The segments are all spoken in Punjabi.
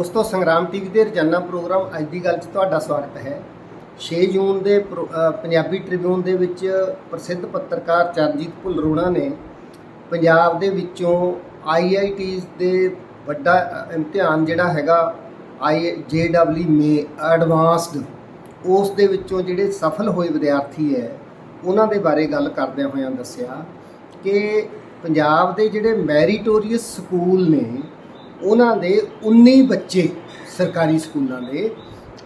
ਦੋਸਤੋ, ਸੰਗਰਾਮ ਟੀਵੀ ਦੇ ਰੋਜ਼ਾਨਾ ਪ੍ਰੋਗਰਾਮ ਅੱਜ ਦੀ ਗੱਲ 'ਚ ਤੁਹਾਡਾ ਸਵਾਗਤ ਹੈ। 6 ਜੂਨ ਦੇ ਪ੍ਰੋ- ਪੰਜਾਬੀ ਟ੍ਰਿਬਿਊਨ ਦੇ ਵਿੱਚ ਪ੍ਰਸਿੱਧ ਪੱਤਰਕਾਰ ਚਰਨਜੀਤ ਭੁੱਲਰੋਣਾ ਨੇ ਪੰਜਾਬ ਦੇ ਵਿੱਚੋਂ ਆਈਆਈਟੀਜ਼ ਦੇ ਵੱਡਾ ਇਮਤਿਹਾਨ ਜਿਹੜਾ ਹੈਗਾ, ਆਈ ਜੇਡਬਲਯੂ ਮੇ ਐਡਵਾਂਸਡ, ਉਸ ਦੇ ਵਿੱਚੋਂ ਜਿਹੜੇ ਸਫਲ ਹੋਏ ਵਿਦਿਆਰਥੀ ਹੈ, ਉਹਨਾਂ ਦੇ ਬਾਰੇ ਗੱਲ ਕਰਦਿਆਂ ਹੋਇਆਂ ਦੱਸਿਆ ਕਿ ਪੰਜਾਬ ਦੇ ਜਿਹੜੇ ਮੈਰੀਟੋਰੀਅਸ ਸਕੂਲ ਨੇ ਉਹਨਾਂ ਦੇ 19 ਬੱਚੇ ਸਰਕਾਰੀ ਸਕੂਲਾਂ ਦੇ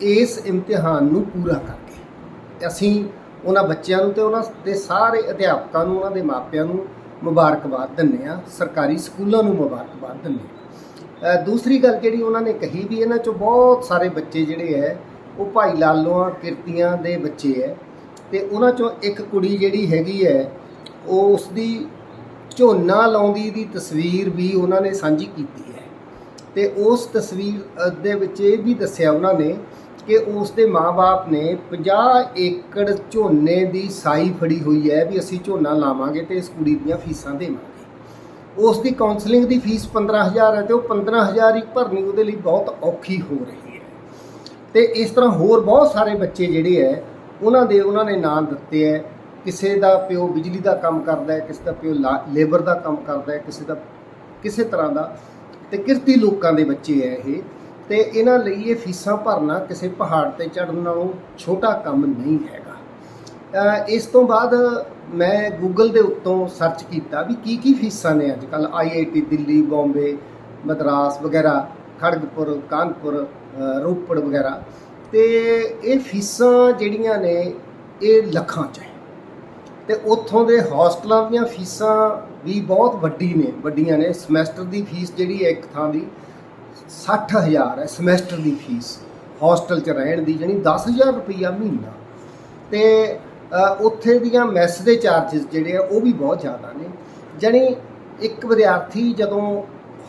ਇਸ ਇਮਤਿਹਾਨ ਨੂੰ ਪੂਰਾ ਕਰਕੇ। ਅਸੀਂ ਉਹਨਾਂ ਬੱਚਿਆਂ ਨੂੰ ਤੇ ਉਹਨਾਂ ਦੇ ਸਾਰੇ ਅਧਿਆਪਕਾਂ ਨੂੰ, ਉਹਨਾਂ ਦੇ ਮਾਪਿਆਂ ਨੂੰ ਮੁਬਾਰਕਬਾਦ ਦਿੰਦੇ ਆ ਸਰਕਾਰੀ ਸਕੂਲਾਂ ਨੂੰ ਮੁਬਾਰਕਬਾਦ ਦਿੰਦੇ ਹਾਂ। ਦੂਸਰੀ ਗੱਲ ਜਿਹੜੀ ਉਹਨਾਂ ਨੇ ਕਹੀ ਵੀ ਇਹਨਾਂ ਚੋਂ ਬਹੁਤ ਸਾਰੇ ਬੱਚੇ ਜਿਹੜੇ ਹੈ, ਉਹ ਭਾਈ ਲਾਲੋਆਂ, ਕਿਰਤੀਆਂ ਦੇ ਬੱਚੇ ਹੈ ਤੇ ਉਹਨਾਂ ਚੋਂ ਇੱਕ ਕੁੜੀ ਜਿਹੜੀ ਹੈਗੀ ਹੈ, ਉਹ ਉਸ ਦੀ ਝੋਨਾ ਲਾਉਂਦੀ ਦੀ ਤਸਵੀਰ ਵੀ ਉਹਨਾਂ ਨੇ ਸਾਂਝੀ ਕੀਤੀ ਹੈ। ਤੇ ਉਸ ਤਸਵੀਰ ਦੇ ਵਿੱਚ ਇਹ ਵੀ ਦੱਸਿਆ ਉਹਨਾਂ ਨੇ ਕਿ ਉਸ ਦੇ ਮਾਪੇ ਨੇ 50 ਏਕੜ ਝੋਨੇ ਦੀ ਸਾਈ ਫੜੀ ਹੋਈ ਹੈ ਵੀ ਅਸੀਂ ਝੋਨਾ ਲਾਵਾਂਗੇ ਤੇ ਇਸ ਕੁੜੀ ਦੀਆਂ ਫੀਸਾਂ ਦੇਵਾਂਗੇ। ਉਸ ਦੀ ਕਾਉਂਸਲਿੰਗ ਦੀ ਫੀਸ 15000 ਹੈ ਤੇ ਉਹ 15000 ਹੀ ਭਰਨੀ ਉਹਦੇ ਲਈ ਬਹੁਤ ਔਖੀ ਹੋ ਰਹੀ ਹੈ। ਤੇ ਇਸ ਤਰ੍ਹਾਂ ਹੋਰ ਬਹੁਤ ਸਾਰੇ ਬੱਚੇ ਜਿਹੜੇ ਹੈ, ਉਹਨਾਂ ਦੇ ਉਹਨਾਂ ਨੇ ਨਾਂ ਦਿੱਤੇ ਹੈ, ਕਿਸੇ ਦਾ ਪਿਓ ਬਿਜਲੀ ਦਾ ਕੰਮ ਕਰਦਾ ਹੈ, ਕਿਸੇ ਦਾ ਪਿਓ ਲੇਬਰ ਦਾ ਕੰਮ ਕਰਦਾ ਹੈ, ਕਿਸੇ ਦਾ, ਕਿਸੇ ਤਰ੍ਹਾਂ ਦਾ ਤੇ ਕਿਰਤੀ ਲੋਕਾਂ ਦੇ ਬੱਚੇ ਹੈ ਇਹ। ਤੇ ਇਹਨਾਂ ਲਈ ਇਹ ਫੀਸਾਂ ਭਰਨਾ ਕਿਸੇ ਪਹਾੜ ਤੇ ਚੜ੍ਹਨ ਨਾਲੋਂ ਛੋਟਾ ਕੰਮ ਨਹੀਂ ਹੈਗਾ। ਇਸ ਤੋਂ ਬਾਅਦ ਮੈਂ ਗੂਗਲ ਦੇ ਉੱਤੋਂ ਸਰਚ ਕੀਤਾ ਵੀ ਕੀ ਕੀ ਫੀਸਾਂ ਨੇ ਅੱਜ ਕੱਲ ਆਈਆਈਟੀ ਦਿੱਲੀ, ਬੰਬੇ, ਮਦਰਾਸ ਵਗੈਰਾ, ਖੜਗਪੁਰ, ਕਾਨਪੁਰ ਰੋਪੜ ਵਗੈਰਾ। ਤੇ ਇਹ ਫੀਸਾਂ ਜਿਹੜੀਆਂ ਨੇ, ਇਹ ਲੱਖਾਂ ਚ ਹੈ। ਤੇ ਉੱਥੋਂ ਦੇ ਹੋਸਟਲਾਂ ਦੀਆਂ ਫੀਸਾਂ ਵੀ ਬਹੁਤ ਵੱਡੀ ਨੇ, ਵੱਡੀਆਂ ਨੇ। ਸਮੈਸਟਰ ਦੀ ਫੀਸ ਜਿਹੜੀ ਹੈ ਇੱਕ ਥਾਂ ਦੀ 60000 ਹੈ, ਸਮੈਸਟਰ ਦੀ ਫੀਸ। ਹੋਸਟਲ 'ਚ ਰਹਿਣ ਦੀ ਜਾਣੀ 10000 ਰੁਪਈਆ ਮਹੀਨਾ। ਤੇ ਉੱਥੇ ਦੀਆਂ ਮੈਸ ਦੇ ਚਾਰजेस ਜਿਹੜੇ ਆ, ਉਹ ਵੀ ਬਹੁਤ ਜ਼ਿਆਦਾ ਨੇ। ਜਾਣੀ ਇੱਕ ਵਿਦਿਆਰਥੀ ਜਦੋਂ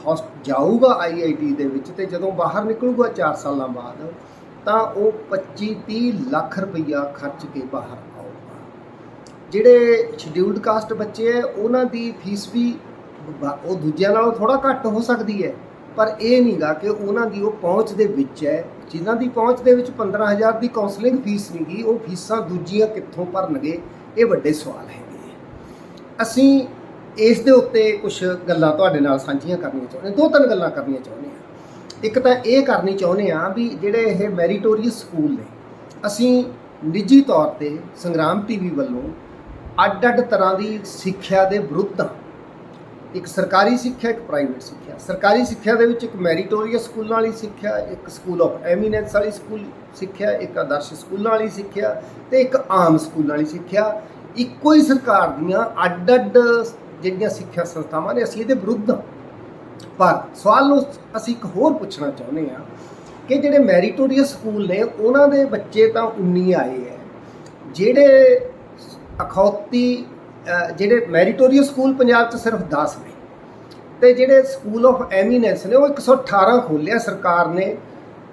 ਹੋਸ- ਜਾਊਗਾ ਆਈਆਈਟੀ ਦੇ ਵਿੱਚ ਤੇ ਜਦੋਂ ਬਾਹਰ ਨਿਕਲੂਗਾ 4 ਸਾਲਾਂ ਬਾਅਦ, ਤਾਂ ਉਹ 25 30 ਲੱਖ ਰੁਪਈਆ ਖਰਚ ਕੇ ਬਾਹਰ ਜਿਹੜੇ ਸ਼ਡਿਊਲਡ ਕਾਸਟ ਬੱਚੇ ਹੈ ਉਹਨਾਂ ਦੀ ਫੀਸ ਵੀ ਉਹ ਦੂਜਿਆਂ ਨਾਲੋਂ ਥੋੜਾ ਘੱਟ ਹੋ ਸਕਦੀ ਹੈ ਪਰ ਇਹ ਨਹੀਂਗਾ ਕਿ ਉਹਨਾਂ ਦੀ ਉਹ ਪਹੁੰਚ ਦੇ ਵਿੱਚ ਹੈ ਜਿਨ੍ਹਾਂ ਦੀ ਪਹੁੰਚ ਦੇ ਵਿੱਚ 15000 ਦੀ ਕਾਉਂਸਲਿੰਗ ਫੀਸ ਨਹੀਂਗੀ ਉਹ ਫੀਸਾਂ ਦੂਜੀਆਂ ਕਿੱਥੋਂ ਭਰਨਗੇ, ਇਹ ਵੱਡੇ ਸਵਾਲ ਹੈਗੇ ਹੈ। ਅਸੀਂ ਇਸ ਦੇ ਉੱਤੇ ਕੁਝ ਗੱਲਾਂ ਤੁਹਾਡੇ ਨਾਲ ਸਾਂਝੀਆਂ ਕਰਨੀਆਂ ਚਾਹੁੰਦੇ ਦੋ ਤਿੰਨ ਗੱਲਾਂ ਕਰਨੀਆਂ ਚਾਹੁੰਦੇ ਹਾਂ ਇੱਕ ਤਾਂ ਇਹ ਕਰਨੀ ਚਾਹੁੰਦੇ ਹਾਂ ਵੀ ਜਿਹੜੇ ਇਹ ਮੈਰੀਟੋਰੀਅਸ ਸਕੂਲ ਨੇ, ਅਸੀਂ ਨਿੱਜੀ ਤੌਰ ਤੇ ਸੰਗਰਾਮ ਟੀਵੀ ਵੱਲੋਂ ਅੱਡ-ਅੱਡ ਤਰ੍ਹਾਂ ਦੀ ਸਿੱਖਿਆ ਦੇ ਵਿਰੁੱਧ ਹਾਂ ਇੱਕ ਸਰਕਾਰੀ ਸਿੱਖਿਆ, ਇੱਕ ਪ੍ਰਾਈਵੇਟ ਸਿੱਖਿਆ। ਸਰਕਾਰੀ ਸਿੱਖਿਆ ਦੇ ਵਿੱਚ ਇੱਕ ਮੈਰੀਟੋਰੀਅਸ ਸਕੂਲਾਂ ਵਾਲੀ ਸਿੱਖਿਆ, ਇੱਕ ਸਕੂਲ ਆਫ ਐਮੀਨੈਂਸ ਵਾਲੀ ਸਕੂਲ ਸਿੱਖਿਆ, ਇੱਕ ਆਦਰਸ਼ ਸਕੂਲਾਂ ਵਾਲੀ ਸਿੱਖਿਆ ਤੇ ਇੱਕ ਆਮ ਸਕੂਲਾਂ ਵਾਲੀ ਸਿੱਖਿਆ। ਇੱਕੋ ਹੀ ਸਰਕਾਰ ਦੀਆਂ ਅੱਡ-ਅੱਡ ਜਿਹੜੀਆਂ ਸਿੱਖਿਆ ਸੰਸਥਾਵਾਂ ਨੇ, ਅਸੀਂ ਇਹਦੇ ਵਿਰੁੱਧ ਹਾਂ। ਪਰ ਸਵਾਲ ਨੂੰ ਅਸੀਂ ਇੱਕ ਹੋਰ ਪੁੱਛਣਾ ਚਾਹੁੰਦੇ ਹਾਂ ਕਿ ਜਿਹੜੇ ਮੈਰੀਟੋਰੀਅਸ ਸਕੂਲ ਨੇ, ਉਹਨਾਂ ਦੇ ਬੱਚੇ ਤਾਂ 19 ਆਏ ਹੈ। ਜਿਹੜੇ ਅਖੌਤੀ ਜਿਹੜੇ ਮੈਰੀਟੋਰੀਅਸ ਸਕੂਲ ਪੰਜਾਬ 'ਚ ਸਿਰਫ 10 ਨੇ। ਤੇ ਜਿਹੜੇ ਸਕੂਲ ਆਫ ਐਮੀਨੈਂਸ ਨੇ, ਉਹ 118 ਖੋਲਿਆ ਸਰਕਾਰ ਨੇ।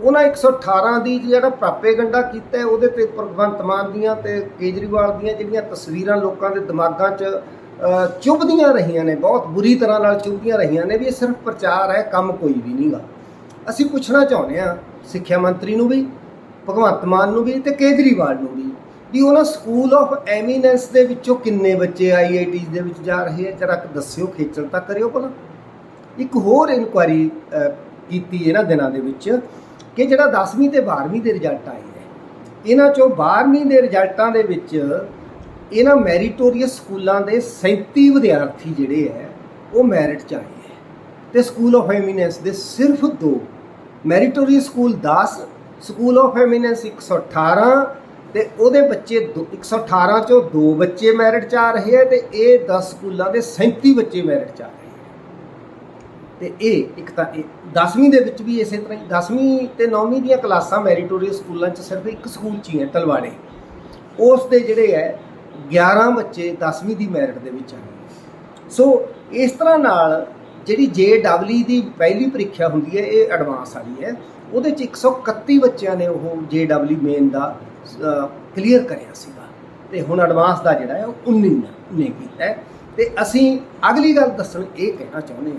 ਉਹਨਾਂ 118 ਦੀ ਜਿਹੜਾ ਪ੍ਰਾਪੇਗੰਡਾ ਕੀਤਾ ਉਹਦੇ ਤੇ ਭਗਵੰਤ ਮਾਨ ਦੀਆਂ ਤੇ ਕੇਜਰੀਵਾਲ ਦੀਆਂ ਜਿਹੜੀਆਂ ਤਸਵੀਰਾਂ ਲੋਕਾਂ ਦੇ ਦਿਮਾਗਾਂ 'ਚ ਚੁੱਭਦੀਆਂ ਰਹੀਆਂ ਨੇ, ਬਹੁਤ ਬੁਰੀ ਤਰ੍ਹਾਂ ਨਾਲ ਚੁੱਭਦੀਆਂ ਰਹੀਆਂ ਨੇ ਵੀ ਇਹ ਸਿਰਫ ਪ੍ਰਚਾਰ ਹੈ, ਕੰਮ ਕੋਈ ਵੀ ਨਹੀਂਗਾ ਅਸੀਂ ਪੁੱਛਣਾ ਚਾਹੁੰਦੇ ਹਾਂ ਸਿੱਖਿਆ ਮੰਤਰੀ ਨੂੰ ਵੀ, ਭਗਵੰਤ ਮਾਨ ਨੂੰ ਵੀ ਤੇ ਕੇਜਰੀਵਾਲ ਨੂੰ ਵੀ। ਵੀ ਉਹਨਾਂ ਸਕੂਲ ਆਫ ਐਮੀਨੈਂਸ ਦੇ ਵਿੱਚੋਂ ਕਿੰਨੇ ਬੱਚੇ ਆਈਆਈਟੀਜ਼ ਦੇ ਵਿੱਚ ਜਾ ਰਹੇ ਆ, ਜਰਾ ਕੁ ਦੱਸਿਓ, ਖੇਚਲ ਤਾਂ ਕਰਿਓ ਭਲਾ। ਇੱਕ ਹੋਰ ਇਨਕੁਆਰੀ ਕੀਤੀ ਇਹਨਾਂ ਦਿਨਾਂ ਦੇ ਵਿੱਚ ਕਿ ਜਿਹੜਾ 10ਵੀਂ ਤੇ 12ਵੀਂ ਦੇ ਰਿਜ਼ਲਟ ਆਏ ਹੈ ਇਹਨਾਂ ਚੋਂ 12ਵੀਂ ਦੇ ਰਿਜ਼ਲਟਾਂ ਦੇ ਵਿੱਚ ਇਹਨਾਂ ਮੈਰੀਟੋਰੀਅਸ ਸਕੂਲਾਂ ਦੇ 37 ਵਿਦਿਆਰਥੀ ਜਿਹੜੇ ਹੈ ਉਹ ਮੈਰਿਟ ਚ ਆਏ ਹੈ ਤੇ ਸਕੂਲ ਆਫ ਐਮੀਨੈਂਸ ਦੇ ਸਿਰਫ ਦੋ meritorious school 10 school of eminence 118 ਤੇ ਉਹਦੇ ਬੱਚੇ ਦੋ- 118 ਚੋਂ ਦੋ ਬੱਚੇ ਮੈਰਿਟ ਚ ਆ ਰਹੇ ਹੈ ਤੇ ਇਹ 10 ਸਕੂਲਾਂ ਦੇ 37 ਬੱਚੇ ਮੈਰਿਟ ਚ ਆ ਰਹੇ ਹੈ ਤੇ ਇਹ ਇੱਕ ਤਾਂ ਇਹ 10ਵੀਂ ਦੇ ਵਿੱਚ ਵੀ ਇਸੇ ਤਰ੍ਹਾਂ ਹੀ 10ਵੀਂ ਤੇ 9ਵੀਂ ਦੀਆਂ ਕਲਾਸਾਂ ਮੈਰੀਟੋਰੀਅਸ ਸਕੂਲਾਂ 'ਚ ਸਿਰਫ ਇੱਕ ਸਕੂਲ 'ਚ ਹੀ ਹੈ, ਤਲਵਾੜੇ। ਉਸ ਦੇ ਜਿਹੜੇ ਹੈ 11 ਬੱਚੇ 10ਵੀਂ ਦੀ ਮੈਰਿਟ ਦੇ ਵਿੱਚ ਆਏ ਸੋ ਇਸ ਤਰ੍ਹਾਂ ਨਾਲ ਜਿਹੜੀ ਜੇ JEE ਦੀ ਪਹਿਲੀ ਪ੍ਰੀਖਿਆ ਹੁੰਦੀ ਹੈ, ਇਹ ਐਡਵਾਂਸ ਵਾਲੀ ਹੈ। ਉਹਦੇ 'ਚ 131 ਬੱਚਿਆਂ ਨੇ ਉਹ ਜੇ JEE ਮੇਨ ਦਾ ਕਲੀਅਰ ਕਰਿਆ ਸੀਗਾ। ਤੇ ਹੁਣ ਐਡਵਾਂਸ ਦਾ ਜਿਹੜਾ ਹੈ, ਉਹ 19 ਨੇ ਨੇ ਕੀਤਾ ਹੈ। ਤੇ ਅਸੀਂ ਅਗਲੀ ਗੱਲ ਦੱਸਣ ਇਹ ਕਹਿਣਾ ਚਾਹੁੰਦੇ ਹਾਂ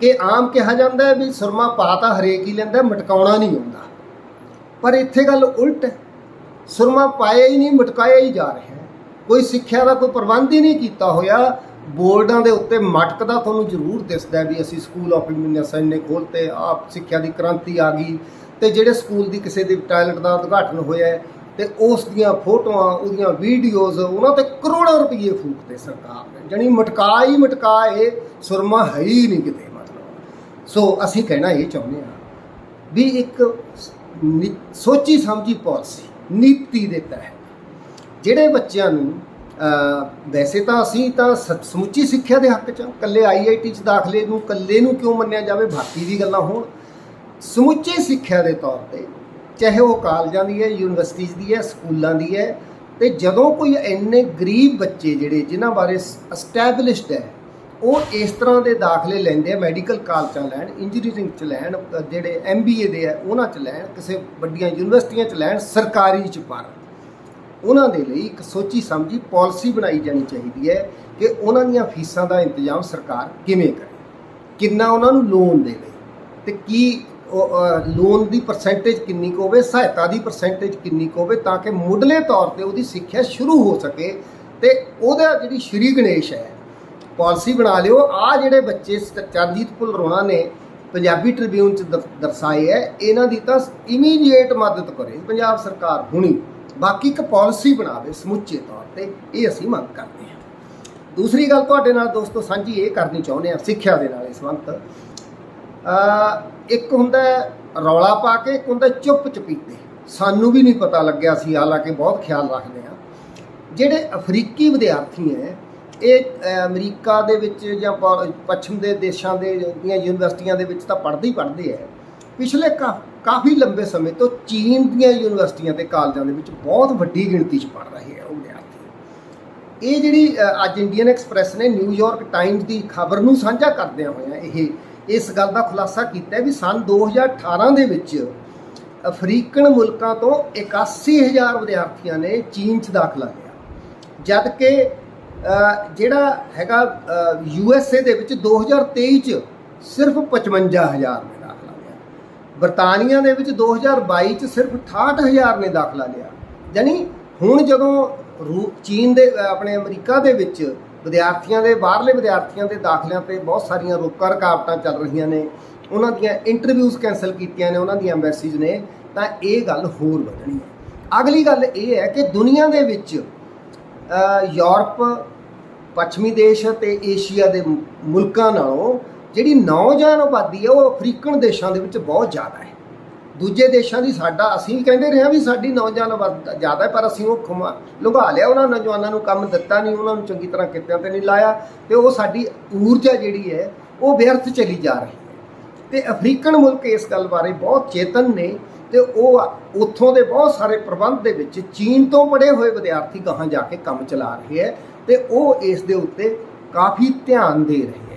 ਕਿ ਆਮ ਕਿਹਾ ਜਾਂਦਾ ਹੈ ਵੀ ਸੁਰਮਾ ਪਾ ਤਾਂ ਹਰੇਕ ਹੀ ਲੈਂਦਾ, ਮਟਕਾਉਣਾ ਨਹੀਂ ਆਉਂਦਾ। ਪਰ ਇੱਥੇ ਗੱਲ ਉਲਟ ਹੈ। ਸੁਰਮਾ ਪਾਇਆ ਹੀ ਨਹੀਂ, ਮਟਕਾਇਆ ਹੀ ਜਾ ਰਿਹਾ ਕੋਈ ਸਿੱਖਿਆ ਦਾ ਕੋਈ ਪ੍ਰਬੰਧ ਹੀ ਨਹੀਂ ਕੀਤਾ ਹੋਇਆ ਬੋਰਡਾਂ ਦੇ ਉੱਤੇ ਮਟਕਦਾ ਤੁਹਾਨੂੰ ਜ਼ਰੂਰ ਦਿਸਦਾ ਵੀ ਅਸੀਂ ਸਕੂਲ ਆਫ ਇੰਜੀਨੀਅਰਸ ਨੇ ਖੋਲ੍ਹਤੇ ਆਪ ਸਿੱਖਿਆ ਦੀ ਕ੍ਰਾਂਤੀ ਆ ਗਈ ਤੇ ਜਿਹੜੇ ਸਕੂਲ ਦੀ ਕਿਸੇ ਦੇ ਟੈਲੈਂਟ ਦਾ ਉਦਘਾਟਨ ਹੋਇਆ ਹੈ ਤੇ ਉਸ ਦੀਆਂ ਫੋਟੋਆਂ, ਉਹਦੀਆਂ ਵੀਡੀਓਜ਼ ਉਹਨਾਂ ਤੇ ਕਰੋੜਾਂ ਰੁਪਏ ਫੂਕਦੇ ਸਰਕਾਰ ਨੇ। ਜਾਣੀ ਮਟਕਾ ਹੀ ਮਟਕਾ ਇਹ ਸੁਰਮਾ ਹੈ ਹੀ ਨਹੀਂ ਕਿਤੇ ਮਤਲਬ। ਸੋ ਅਸੀਂ ਕਹਿਣਾ ਇਹ ਚਾਹੁੰਦੇ ਹਾਂ ਵੀ ਇੱਕ ਨੀ- ਸੋਚੀ ਸਮਝੀ ਪਾਲਿਸੀ ਨੀਤੀ ਦੇ ਤਹਿਤ, ਜਿਹੜੇ ਬੱਚਿਆਂ ਨੂੰ ਵੈਸੇ ਤਾਂ ਅਸੀਂ ਤਾਂ ਸ- ਸਮੁੱਚੀ ਸਿੱਖਿਆ ਦੇ ਹੱਕ 'ਚ ਹਾਂ। ਇਕੱਲੇ ਆਈਆਈਟੀ 'ਚ ਦਾਖਲੇ ਨੂੰ ਇਕੱਲੇ ਨੂੰ ਕਿਉਂ ਮੰਨਿਆ ਜਾਵੇ? ਬਾਕੀ ਦੀ ਗੱਲਾਂ ਹੋਣ। ਸਮੁੱਚੀ ਸਿੱਖਿਆ ਦੇ ਤੌਰ ਤੇ ਚਾਹੇ ਉਹ ਕਾਲਜਾਂ ਦੀ ਹੈ ਯੂਨੀਵਰਸਿਟੀਜ਼ ਦੀ ਹੈ ਸਕੂਲਾਂ ਦੀ ਹੈ ਤੇ ਜਦੋਂ ਕੋਈ ਇੰਨੇ ਗਰੀਬ ਬੱਚੇ ਜਿਹੜੇ ਜਿਨ੍ਹਾਂ ਬਾਰੇ ਅਸਟੈਬਲਿਸ਼ਡ ਹੈ ਉਹ ਇਸ ਤਰ੍ਹਾਂ ਦੇ ਦਾਖਲੇ ਲੈਂਦੇ ਆ ਮੈਡੀਕਲ ਕਾਲਜਾਂ ਲੈਣ ਇੰਜੀਨੀਅਰਿੰਗ ਚ ਲੈਣ ਅ, ਜਿਹੜੇ ਐਮਬੀਏ ਦੇ ਆ ਉਹਨਾਂ ਚ ਲੈਣ ਕਿਸੇ ਵੱਡੀਆਂ ਯੂਨੀਵਰਸਿਟੀਆਂ ਚ ਲੈਣ ਸਰਕਾਰੀ ਚ ਪਰ ਉਹਨਾਂ ਦੇ ਲਈ ਇੱਕ ਸੋਚੀ ਸਮਝੀ ਪਾਲਿਸੀ ਬਣਾਈ ਜਾਣੀ ਚਾਹੀਦੀ ਹੈ ਕਿ ਉਹਨਾਂ ਦੀਆਂ ਫੀਸਾਂ ਦਾ ਇੰਤਜ਼ਾਮ ਸਰਕਾਰ ਕਿਵੇਂ ਕਰੇ। ਕਿੰਨਾ ਉਹਨਾਂ ਨੂੰ ਲੋਨ ਦੇਵੇ ਤੇ ਕੀ ਲੋਨ ਦੀ ਪਰਸੈਂਟੇਜ ਕਿੰਨੀ ਕੁ ਹੋਵੇ, ਸਹਾਇਤਾ ਦੀ ਪਰਸੈਂਟੇਜ ਕਿੰਨੀ ਕੁ ਹੋਵੇ ਤਾਂ ਕਿ ਮੁੱਢਲੇ ਤੌਰ ਤੇ ਉਹਦੀ ਸਿੱਖਿਆ ਸ਼ੁਰੂ ਹੋ ਸਕੇ ਤੇ ਉਹਦਾ ਜਿਹੜੀ ਸ਼੍ਰੀ ਗਣੇਸ਼ ਹੈ, ਪਾਲਿਸੀ ਬਣਾ ਲਿਓ। ਆ ਜਿਹੜੇ ਬੱਚੇ ਚਰਨਜੀਤ ਚਰਨਜੀਤ ਭੁੱਲਰੋਣਾ ਨੇ ਪੰਜਾਬੀ ਟ੍ਰਿਬਿਊਨ ਚ ਦਰ- ਦਰਸਾਏ ਹੈ, ਇਹਨਾਂ ਦੀ ਤਾਂ ਇਮੀਡੀਏਟ ਮਦਦ ਕਰੇ, ਪੰਜਾਬ ਸਰਕਾਰ ਹੁਣੀ। ਬਾਕੀ ਇੱਕ ਪਾਲਿਸੀ ਬਣਾਵੇ ਸਮੁੱਚੇ ਤੌਰ ਤੇ, ਇਹ ਅਸੀਂ ਮੰਗ ਕਰਦੇ ਹਾਂ। ਦੂਸਰੀ ਗੱਲ ਤੁਹਾਡੇ ਨਾਲ ਦੋਸਤੋ, ਸਾਂਝੀ ਇਹ ਕਰਨੀ ਚਾਹੁੰਦੇ ਹਾਂ, ਸਿੱਖਿਆ ਦੇ ਨਾਲ ਇਸ ਵਕਤ। ਅ ਇੱਕ ਹੁੰਦਾ ਰੌਲਾ ਪਾ ਕੇ, ਇੱਕ ਹੁੰਦਾ ਚੁੱਪ ਚਪੀਤੇ। ਸਾਨੂੰ ਵੀ ਨਹੀਂ ਪਤਾ ਲੱਗਿਆ ਸੀ, ਹਾਲਾਂਕਿ ਬਹੁਤ ਖਿਆਲ ਰੱਖਦੇ ਹਾਂ। ਜਿਹੜੇ ਅਫਰੀਕੀ ਵਿਦਿਆਰਥੀ ਹੈ, ਇਹ ਅਮਰੀਕਾ ਦੇ ਵਿੱਚ ਜਾਂ ਪ- ਪੱਛਮ ਦੇ ਦੇਸ਼ਾਂ ਦੇ, ਦੀਆਂ ਯੂਨੀਵਰਸਿਟੀਆਂ ਦੇ ਵਿੱਚ ਤਾਂ ਪੜ੍ਹਦੇ ਹੀ ਪੜ੍ਹਦੇ ਹੈ। ਪਿਛਲੇ ਕਾ- ਕਾਫੀ ਲੰਬੇ ਸਮੇਂ ਤੋਂ ਚੀਨ ਦੀਆਂ ਯੂਨੀਵਰਸਿਟੀਆਂ ਤੇ ਕਾਲਜਾਂ ਦੇ ਵਿੱਚ ਬਹੁਤ ਵੱਡੀ ਗਿਣਤੀ 'ਚ ਪੜ੍ਹ ਰਹੇ ਆ ਉਹ ਵਿਦਿਆਰਥੀ। ਇਹ ਜਿਹੜੀ ਅੱਜ ਇੰਡੀਅਨ ਐਕਸਪ੍ਰੈਸ ਨੇ ਨਿਊਯਾਰਕ ਟਾਈਮਜ਼ ਦੀ ਖਬਰ ਨੂੰ ਸਾਂਝਾ ਕਰਦਿਆਂ ਹੋਇਆਂ ਇਹ, ਇਸ ਗੱਲ ਦਾ ਖੁਲਾਸਾ ਕੀਤਾ ਹੈ ਵੀ ਸਨ 2018 ਦੇ ਵਿੱਚ ਅਫਰੀਕਨ ਮੁਲਕਾਂ ਤੋਂ 81000 ਵਿਦਿਆਰਥੀਆਂ ਨੇ ਚੀਨ 'ਚ ਦਾਖਲਾ ਲਿਆ। ਜਦ ਕਿ ਜਿਹੜਾ ਹੈਗਾ ਯੂ ਐਸ ਏ ਦੇ ਵਿੱਚ 2023 ਚ ਸਿਰਫ 55000 ਨੇ। ਬਰਤਾਨੀਆ ਦੇ ਵਿੱਚ 2022 ਚ ਸਿਰਫ 68000 ਨੇ ਦਾਖਲਾ ਲਿਆ। ਯਾਨੀ ਹੁਣ ਜਦੋਂ ਰੂ- ਚੀਨ ਦੇ ਆਪਣੇ ਅਮਰੀਕਾ ਦੇ ਵਿੱਚ ਵਿਦਿਆਰਥੀਆਂ ਦੇ, ਬਾਹਰਲੇ ਵਿਦਿਆਰਥੀਆਂ ਦੇ ਦਾਖਲਿਆਂ ਤੇ ਬਹੁਤ ਸਾਰੀਆਂ ਰੋਕਾਂ ਰੁਕਾਵਟਾਂ ਚੱਲ ਰਹੀਆਂ ਨੇ, ਉਹਨਾਂ ਦੀਆਂ ਇੰਟਰਵਿਊਜ਼ ਕੈਨਸਲ ਕੀਤੀਆਂ ਨੇ, ਉਹਨਾਂ ਦੀਆਂ ਐਮਬੈਸੀਜ਼ ਨੇ, ਤਾਂ ਇਹ ਗੱਲ ਹੋਰ ਵਧਣੀ ਹੈ। ਅਗਲੀ ਗੱਲ ਇਹ ਹੈ ਕਿ ਦੁਨੀਆ ਦੇ ਵਿੱਚ ਯੂਰਪ, ਪੱਛਮੀ ਦੇਸ਼ ਤੇ ਏਸ਼ੀਆ ਦੇ ਮੁਲਕਾਂ ਨਾਲੋਂ ਜਿਹੜੀ ਨੌਜਵਾਨ ਆਬਾਦੀ ਹੈ ਉਹ ਅਫਰੀਕਨ ਦੇਸ਼ਾਂ ਦੇ ਵਿੱਚ ਬਹੁਤ ਜ਼ਿਆਦਾ ਹੈ। ਦੂਜੇ ਦੇਸ਼ਾਂ ਦੀ ਸਾਡਾ, ਅਸੀਂ ਕਹਿੰਦੇ ਰਹੇ ਹਾਂ ਵੀ ਸਾਡੀ ਨੌਜਵਾਨ ਆਬਾਦੀ ਜ਼ਿਆਦਾ ਹੈ, ਪਰ ਅਸੀਂ ਉਹ ਖੁਮਾ ਲੁਘਾ ਲਿਆ। ਉਹਨਾਂ ਨੌਜਵਾਨਾਂ ਨੂੰ ਕੰਮ ਦਿੱਤਾ ਨਹੀਂ, ਉਹਨਾਂ ਨੂੰ ਚੰਗੀ ਤਰ੍ਹਾਂ ਕਿੱਤਿਆਂ ਤੇ ਨਹੀਂ ਲਾਇਆ ਤੇ ਉਹ ਸਾਡੀ ਊਰਜਾ ਜਿਹੜੀ ਹੈ, ਉਹ ਵਿਅਰਥ ਚਲੀ ਜਾ ਰਹੀ ਹੈ। ਤੇ ਅਫਰੀਕਨ ਮੁਲਕ ਇਸ ਗੱਲ ਬਾਰੇ ਬਹੁਤ ਚੇਤਨ ਨੇ ਤੇ ਉਹ ਉੱਥੋਂ ਦੇ ਬਹੁਤ ਸਾਰੇ ਪ੍ਰਬੰਧ ਦੇ ਵਿੱਚ ਚੀਨ ਤੋਂ ਪੜੇ ਹੋਏ ਵਿਦਿਆਰਥੀ ਗਾਹਾਂ ਜਾ ਕੇ ਕੰਮ ਚਲਾ ਰਹੇ ਹੈ ਤੇ ਉਹ ਇਸ ਦੇ ਉੱਤੇ ਕਾਫੀ ਧਿਆਨ ਦੇ ਰਹੇ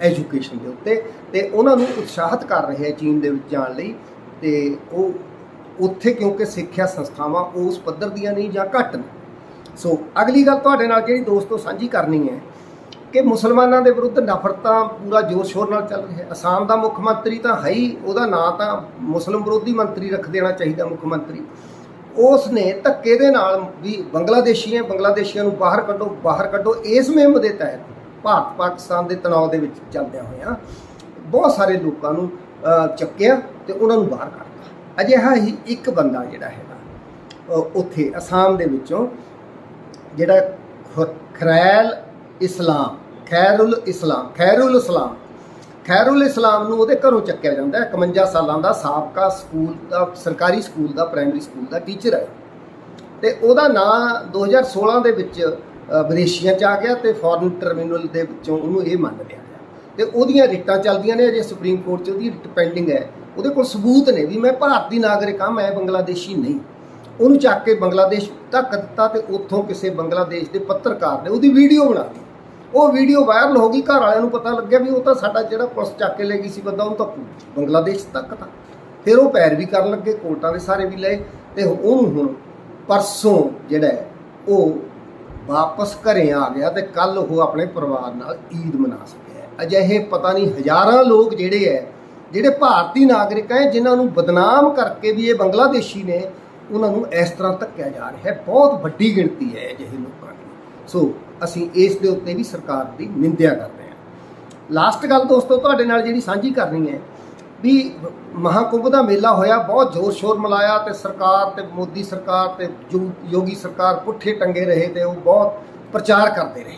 ਐਜੂਕੇਸ਼ਨ ਦੇ ਉੱਤੇ ਤੇ ਉਹਨਾਂ ਨੂੰ ਉਤਸ਼ਾਹਿਤ ਕਰ ਰਹੇ ਹੈ ਚੀਨ ਦੇ ਵਿੱਚ ਜਾਣ ਲਈ ਤੇ ਉਹ ਉੱਥੇ ਕਿਉਂਕਿ ਸਿੱਖਿਆ ਸੰਸਥਾਵਾਂ ਉਸ ਪੱਧਰ ਦੀਆਂ ਨਹੀਂ ਜਾਂ ਘੱਟ ਨੇ। ਸੋ ਅਗਲੀ ਗੱਲ ਤੁਹਾਡੇ ਨਾਲ ਜਿਹੜੀ ਦੋਸਤੋ ਸਾਂਝੀ ਕਰਨੀ ਹੈ ਕਿ ਮੁਸਲਮਾਨਾਂ ਦੇ ਵਿਰੁੱਧ ਨਫ਼ਰਤਾਂ ਪੂਰਾ ਜ਼ੋਰ-ਸ਼ੋਰ ਨਾਲ ਚੱਲ ਰਿਹਾ ਹੈ। ਅਸਾਮ ਦਾ ਮੁੱਖ ਮੰਤਰੀ ਤਾਂ ਹੈ ਹੀ, ਉਹਦਾ ਨਾਂ ਤਾਂ ਮੁਸਲਮ ਵਿਰੋਧੀ ਮੰਤਰੀ ਰੱਖ ਦੇਣਾ ਚਾਹੀਦਾ ਮੁੱਖ ਮੰਤਰੀ। ਉਸ ਨੇ ਧੱਕੇ ਦੇ ਨਾਲ ਵੀ ਬੰਗਲਾਦੇਸ਼ੀ ਹੈ, ਬੰਗਲਾਦੇਸ਼ੀਆਂ ਨੂੰ ਬਾਹਰ ਕੱਢੋ ਬਾਹਰ ਕੱਢੋ, ਇਸ ਮੁਹਿੰਮ ਦੇ ਤਹਿਤ ਭਾਰਤ ਪਾਕਿਸਤਾਨ ਦੇ ਤਣਾਅ ਦੇ ਵਿੱਚ ਚੱਲਦਿਆਂ ਹੋਇਆਂ ਬਹੁਤ ਸਾਰੇ ਲੋਕਾਂ ਨੂੰ ਚੱਕਿਆ ਤੇ ਉਹਨਾਂ ਨੂੰ ਬਾਹਰ ਕੱਢਤਾ। ਅਜਿਹਾ ਹੀ ਇੱਕ ਬੰਦਾ ਜਿਹੜਾ ਹੈਗਾ ਉੱਥੇ ਅਸਾਮ ਦੇ ਵਿੱਚੋਂ ਜਿਹੜਾ ਖ- ਖਰੈਲ ਇਸਲਾਮ, ਖੈਰੁਲ ਇਸਲਾਮ ਖੈਰੁਲ ਇਸਲਾਮ ਖੈਰੁਲ ਇਸਲਾਮ ਨੂੰ ਉਹਦੇ ਘਰੋਂ ਚੱਕਿਆ ਜਾਂਦਾ ਹੈ। 51 ਸਾਲਾਂ ਦਾ ਸਾਬਕਾ ਸਕੂਲ ਦਾ, ਸਰਕਾਰੀ ਸਕੂਲ ਦਾ, ਪ੍ਰਾਇਮਰੀ ਸਕੂਲ ਦਾ ਟੀਚਰ ਹੈ। ਤੇ ਉਹਦਾ ਨਾਂ 2016 ਦੇ ਵਿੱਚ ਵਿਦੇਸ਼ੀਆਂ ਚ ਆ ਗਿਆ ਤੇ ਫੋਰਨ ਟਰਮੀਨਲ ਦੇ ਵਿੱਚੋਂ ਉਹਨੂੰ ਇਹ ਮੰਨ ਲਿਆ ਗਿਆ। ਤੇ ਉਹਦੀਆਂ ਰਿਟਾਂ ਚੱਲਦੀਆਂ ਨੇ, ਅਜੇ ਸੁਪਰੀਮ ਕੋਰਟ 'ਚ ਉਹਦੀ ਰਿਟ ਪੈਂਡਿੰਗ ਹੈ। ਉਹਦੇ ਕੋਲ ਸਬੂਤ ਨੇ ਵੀ ਮੈਂ ਭਾਰਤੀ ਨਾਗਰਿਕ ਹਾਂ, ਮੈਂ ਬੰਗਲਾਦੇਸ਼ੀ ਨਹੀਂ। ਉਹਨੂੰ ਚੱਕ ਕੇ ਬੰਗਲਾਦੇਸ਼ ਧੱਕ ਦਿੱਤਾ ਤੇ ਉੱਥੋਂ ਕਿਸੇ ਬੰਗਲਾਦੇਸ਼ ਦੇ ਪੱਤਰਕਾਰ ਨੇ ਉਹਦੀ ਵੀਡੀਓ ਬਣਾ ਦਿੱਤੀ। ਉਹ ਵੀਡੀਓ ਵਾਇਰਲ ਹੋ ਗਈ, ਘਰ ਵਾਲਿਆਂ ਨੂੰ ਪਤਾ ਲੱਗਿਆ ਵੀ ਉਹ ਤਾਂ ਸਾਡਾ ਜਿਹੜਾ ਪੁਲਿਸ ਚੱਕ ਕੇ ਲੈ ਗਈ ਸੀ ਬੰਦਾ, ਉਹਨੂੰ ਤਾਂ ਬੰਗਲਾਦੇਸ਼ ਤੱਕ ਤਾਂ ਫਿਰ ਉਹ ਪੈਰ ਵੀ ਕਰਨ ਲੱਗੇ, ਕੋਰਟਾਂ ਦੇ ਸਾਰੇ ਵੀ ਲਏ ਤੇ ਉਹਨੂੰ ਹੁਣ ਪਰਸੋਂ ਜਿਹੜਾ ਉਹ ਵਾਪਸ ਘਰੇ ਆ ਗਿਆ ਤੇ ਕੱਲ ਉਹ ਆਪਣੇ ਪਰਿਵਾਰ ਨਾਲ ਈਦ ਮਨਾ ਸਕਿਆ ਅਜਿਹੇ ਪਤਾ ਨਹੀਂ ਹਜ਼ਾਰਾਂ ਲੋਕ ਜਿਹੜੇ ਹੈ, ਜਿਹੜੇ ਭਾਰਤੀ ਨਾਗਰਿਕ ਹੈ, ਜਿਨ੍ਹਾਂ ਨੂੰ ਬਦਨਾਮ ਕਰਕੇ ਵੀ ਇਹ ਬੰਗਲਾਦੇਸ਼ੀ ਨੇ, ਉਹਨਾਂ ਨੂੰ ਇਸ ਤਰ੍ਹਾਂ ਧੱਕਿਆ ਜਾ ਰਿਹਾ ਹੈ। ਬਹੁਤ ਵੱਡੀ ਗਿਣਤੀ ਹੈ ਅਜਿਹੇ ਲੋਕਾਂ ਦੀ। ਸੋ, ਅਸੀਂ ਇਸ ਦੇ ਉੱਤੇ ਵੀ ਸਰਕਾਰ ਦੀ ਨਿੰਦਿਆ ਕਰਦੇ ਹਾਂ। ਲਾਸਟ ਗੱਲ ਦੋਸਤੋ, ਤੁਹਾਡੇ ਨਾਲ ਜਿਹੜੀ ਸਾਂਝੀ ਕਰਨੀ ਹੈ ਵੀ ਮਹਾਕੁੰਭ ਦਾ ਮੇਲਾ ਹੋਇਆ, ਬਹੁਤ ਜ਼ੋਰ ਸ਼ੋਰ ਮਲਾਇਆ ਤੇ ਸਰਕਾਰ ਤੇ ਮੋਦੀ ਸਰਕਾਰ ਤੇ ਯੋ- ਯੋਗੀ ਸਰਕਾਰ ਪੁੱਠੇ ਟੰਗੇ ਰਹੇ ਤੇ ਉਹ ਬਹੁਤ ਪ੍ਰਚਾਰ ਕਰਦੇ ਰਹੇ।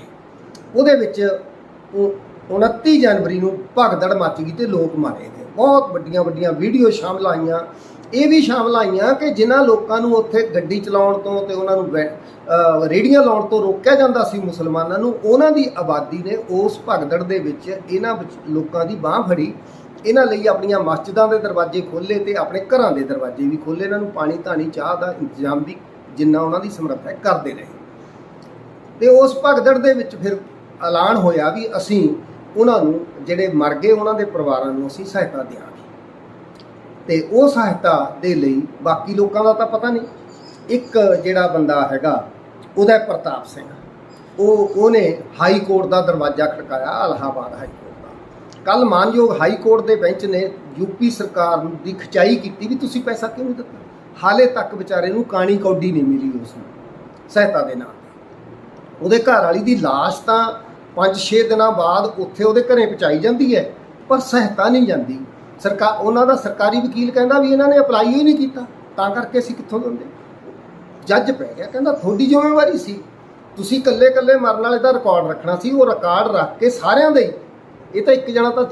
ਉਹਦੇ ਵਿੱਚ ਉਹ 29 ਜਨਵਰੀ ਨੂੰ ਭਗਦੜ ਮੱਚ ਗਈ ਤੇ ਲੋਕ ਮਾਰੇ ਗਏ। ਬਹੁਤ ਵੱਡੀਆਂ ਵੱਡੀਆਂ ਵੀਡੀਓ ਸ਼ਾਮਲ ਆਈਆਂ। ਇਹ ਵੀ ਸ਼ਾਮਲ ਆਈਆਂ ਕਿ ਜਿਨ੍ਹਾਂ ਲੋਕਾਂ ਨੂੰ ਉੱਥੇ ਗੱਡੀ ਚਲਾਉਣ ਤੋਂ ਤੇ ਉਹਨਾਂ ਨੂੰ ਵੈ- ਰੇਹੜੀਆਂ ਲਾਉਣ ਤੋਂ ਰੋਕਿਆ ਜਾਂਦਾ ਸੀ ਮੁਸਲਮਾਨਾਂ ਨੂੰ, ਉਹਨਾਂ ਦੀ ਆਬਾਦੀ ਨੇ ਉਸ ਭਗਦੜ ਦੇ ਵਿੱਚ ਇਹਨਾਂ ਲੋਕਾਂ ਦੀ ਬਾਹ ਫੜੀ। ਇਹਨਾਂ ਲਈ ਆਪਣੀਆਂ ਮਸਜਿਦਾਂ ਦੇ ਦਰਵਾਜ਼ੇ ਖੋਲ੍ਹੇ ਤੇ ਆਪਣੇ ਘਰਾਂ ਦੇ ਦਰਵਾਜ਼ੇ ਵੀ ਖੋਲ੍ਹੇ। ਇਹਨਾਂ ਨੂੰ ਪਾਣੀ, ਧਾਣੀ, ਚਾਹ ਦਾ ਇੰਤਜ਼ਾਮ ਵੀ ਜਿੰਨਾ ਉਹਨਾਂ ਦੀ ਸਮਰੱਥਾ ਹੈ, ਕਰਦੇ ਰਹੇ। ਤੇ ਉਸ ਭਗਦੜ ਦੇ ਵਿੱਚ ਫਿਰ ਐਲਾਨ ਹੋਇਆ ਵੀ ਅਸੀਂ ਉਹਨਾਂ ਨੂੰ, ਜਿਹੜੇ ਮਰ ਗਏ ਉਹਨਾਂ ਦੇ ਪਰਿਵਾਰਾਂ ਨੂੰ ਅਸੀਂ ਸਹਾਇਤਾ ਦੇਵਾਂਗੇ ਤੇ ਉਹ ਸਹਾਇਤਾ ਦੇ ਲਈ ਬਾਕੀ ਲੋਕਾਂ ਦਾ ਤਾਂ ਪਤਾ ਨਹੀਂ, ਇੱਕ ਜਿਹੜਾ ਬੰਦਾ ਹੈਗਾ, ਉਹਦਾ ਪ੍ਰਤਾਪ ਸਿੰਘ। ਉਹ, ਉਹਨੇ ਹਾਈ ਕੋਰਟ ਦਾ ਦਰਵਾਜ਼ਾ ਖੜਕਾਇਆ, ਅਲਾਹਾਬਾਦ ਹਾਈ ਕੋਰਟ। ਕੱਲ ਮਾਨਯੋਗ ਹਾਈ ਕੋਰਟ ਦੇ ਬੈਂਚ ਨੇ ਯੂਪੀ ਸਰਕਾਰ ਨੂੰ ਦੀ ਖਿਚਾਈ ਕੀਤੀ ਵੀ ਤੁਸੀਂ ਪੈਸਾ ਕਿਉਂ ਨਹੀਂ ਦਿੱਤਾ? ਹਾਲੇ ਤੱਕ ਵਿਚਾਰੇ ਨੂੰ ਕਾਣੀ ਕੌਡੀ ਨਹੀਂ ਮਿਲੀ ਉਸ ਨੂੰ, ਸਹਾਇਤਾ ਦੇ ਨਾਲ। ਉਹਦੇ ਘਰ ਵਾਲੀ ਦੀ ਲਾਸ਼ ਤਾਂ 5-6 ਦਿਨਾਂ ਬਾਅਦ ਉੱਥੇ ਉਹਦੇ ਘਰੇ ਪਹੁੰਚਾਈ ਜਾਂਦੀ ਹੈ, ਪਰ ਸਹਾਇਤਾ ਨਹੀਂ ਜਾਂਦੀ। ਸਰਕਾਰ ਉਹਨਾਂ ਦਾ ਸਰਕਾਰੀ ਵਕੀਲ ਕਹਿੰਦਾ ਵੀ ਇਹਨਾਂ ਨੇ ਅਪਲਾਈ ਹੀ ਨਹੀਂ ਕੀਤਾ, ਤਾਂ ਕਰਕੇ ਅਸੀਂ ਕਿੱਥੋਂ ਦਿੰਦੇ? ਜੱਜ ਪੈ ਗਿਆ, ਕਹਿੰਦਾ ਤੁਹਾਡੀ ਜ਼ਿੰਮੇਵਾਰੀ ਸੀ। ਤੁਸੀਂ ਇਕੱਲੇ ਇਕੱਲੇ ਮਰਨ ਵਾਲੇ ਦਾ ਰਿਕਾਰਡ ਰੱਖਣਾ ਸੀ, ਉਹ ਰਿਕਾਰਡ ਰੱਖ ਕੇ ਸਾਰਿਆਂ ਦੇ ਇਹ ਤਾਂ ਇੱਕ ਜਣਾ ਤਾਂ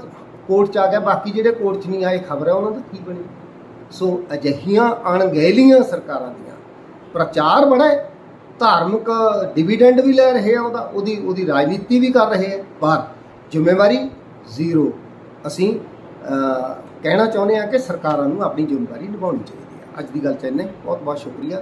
ਕੋਰਟ ਚ ਆ ਗਿਆ, ਬਾਕੀ ਜਿਹੜੇ ਕੋਰਟ ਚ ਨਹੀਂ ਆਏ ਖਬਰ ਹੈ ਉਹਨਾਂ ਦਾ ਕੀ ਬਣੇ? ਸੋ ਅਜਿਹੀਆਂ ਅਣਗਹਿਲੀਆਂ ਸਰਕਾਰਾਂ ਦੀਆਂ ਪ੍ਰਚਾਰ ਬੜਾ ਹੈ, ਧਾਰਮਿਕ ਡਿਵੀਡੈਂਡ ਵੀ ਲੈ ਰਹੇ ਆ ਉਹਦਾ, ਉਹਦੀ ਉਹਦੀ ਰਾਜਨੀਤੀ ਵੀ ਕਰ ਰਹੇ ਆ, ਪਰ ਜ਼ਿੰਮੇਵਾਰੀ ਜ਼ੀਰੋ। ਅਸੀਂ ਕਹਿਣਾ ਚਾਹੁੰਦੇ ਹਾਂ ਕਿ ਸਰਕਾਰਾਂ ਨੂੰ ਆਪਣੀ ਜ਼ਿੰਮੇਵਾਰੀ ਨਿਭਾਉਣੀ ਚਾਹੀਦੀ ਹੈ। ਅੱਜ ਦੀ ਗੱਲ ਚ ਇੰਨੇ ਬਹੁਤ ਬਹੁਤ ਸ਼ੁਕਰੀਆ।